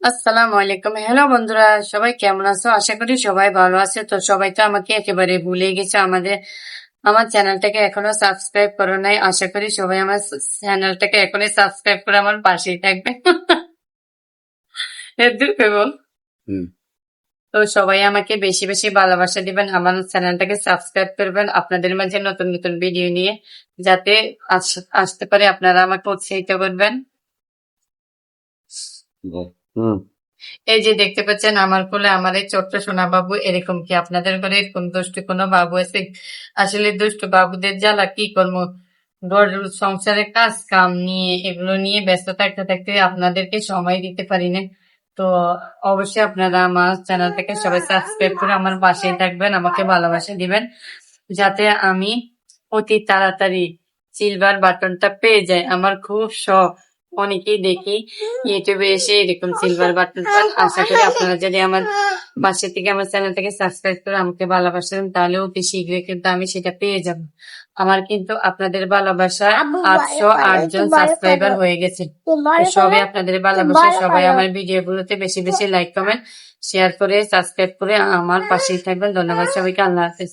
আসসালামু আলাইকুম। হ্যালো বন্ধুরা সবাই কেমন আছো? আশা করি সবাই ভালো আছে। তো সবাই তো আমাকে একেবারে ভুলে গেছে আমাদের আমার চ্যানেলটাকে এখনও সাবস্ক্রাইব করো নাই। আশা করি সবাই আমার চ্যানেলটাকে এখনই সাবস্ক্রাইব করে আমার পাশেই থাকবে। তো সবাই আমাকে বেশি বেশি ভালোবাসা দিবেন আমার চ্যানেলটাকে সাবস্ক্রাইব করবেন আপনাদের মাঝে নতুন নতুন ভিডিও নিয়ে যাতে আস- আসতে পারে আপনারা আমাকে উৎসাহিত করবেন। এই যে দেখতে পাচ্ছেন আমার কোলে আমার এই ছোট্ট সোনা বাবু এরকম কি আপনাদের ঘরে এরকম দুষ্টু কোনো বাবু আছে? আসলে দুষ্টু বাবুদের জ্বালা কি করব? ঘর সংসারের কাজ কাম নিয়ে, এগুলো নিয়ে ব্যস্ত থাকতে থাকতে আপনাদেরকে সময় দিতে পারি না। তো অবশ্যই আপনারা আমার চ্যানেল থেকে সবাই সাবস্ক্রাইব করে আমার পাশেই থাকবেন, আমাকে ভালোবাসা দিবেন, যাতে আমি অতি তাড়াতাড়ি সিলভার বাটনটা পেয়ে যাই। আমার খুব শখ। অনেকেই দেখি ইউটিউবে এসে এরকম সিলভার বাটন পান। আশা করি আপনারা যদি আমার পাশে থেকে আমার চ্যানেলটাকে সাবস্ক্রাইব করে আমাকে ভালোবাসেন তাহলে অতি শীঘ্রই কিন্তু আমি সেটা পেয়ে যাব। আমার কিন্তু আপনাদের ভালোবাসা আটশো আট জন সাবস্ক্রাইবার হয়ে গেছে। সবাই আপনাদের ভালোবাসা সবাই আমার ভিডিও গুলোতে বেশি বেশি লাইক কমেন্ট শেয়ার করে সাবস্ক্রাইব করে আমার পাশেই থাকবেন। ধন্যবাদ সবাইকে। আল্লাহ হাফেজ।